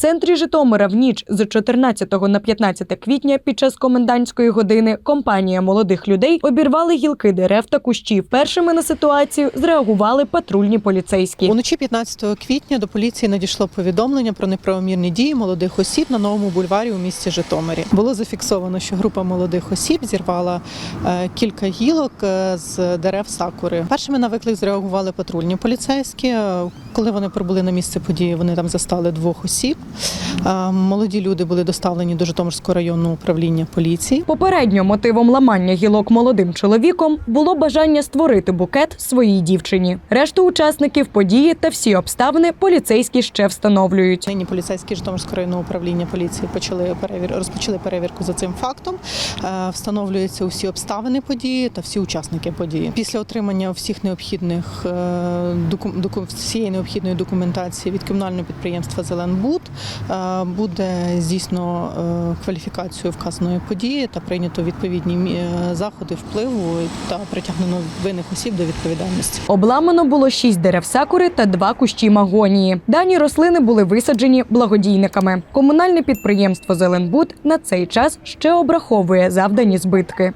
центрі Житомира в ніч з 14 на 15 квітня під час комендантської години компанія молодих людей обірвали гілки дерев та кущів. Першими на ситуацію зреагували патрульні поліцейські. Уночі 15 квітня до поліції надійшло повідомлення про неправомірні дії молодих осіб на новому бульварі у місті Житомирі. Було зафіксовано, що група молодих осіб зірвала е, кілька гілок е, з дерев сакури. Першими на виклик зреагували патрульні поліцейські. Коли вони прибули на місце події, вони там застали двох осіб. Молоді люди були доставлені до Житомирського районного управління поліції. Попередньо мотивом ламання гілок молодим чоловіком було бажання створити букет своїй дівчині. Решту учасників події та всі обставини поліцейські ще встановлюють. Нині поліцейські Житомирського районного управління поліції почали перевір... розпочали перевірку за цим фактом. Е, Встановлюються усі обставини події та всі учасники події. Після отримання всіх необхідних е, доку... доку... всієї необхідної документації від комунального підприємства Зеленбуд е, буде здійснено кваліфікацію вказаної події та прийнято відповідні е, заходи впливу та притягнено винних осіб до відповідальності. Обламано було шість дерев сакури та два кущі магонії. Дані рослини були висаджені благодійниками. Комунальне підприємство Зеленбуд на цей час ще обраховує завдані збитки.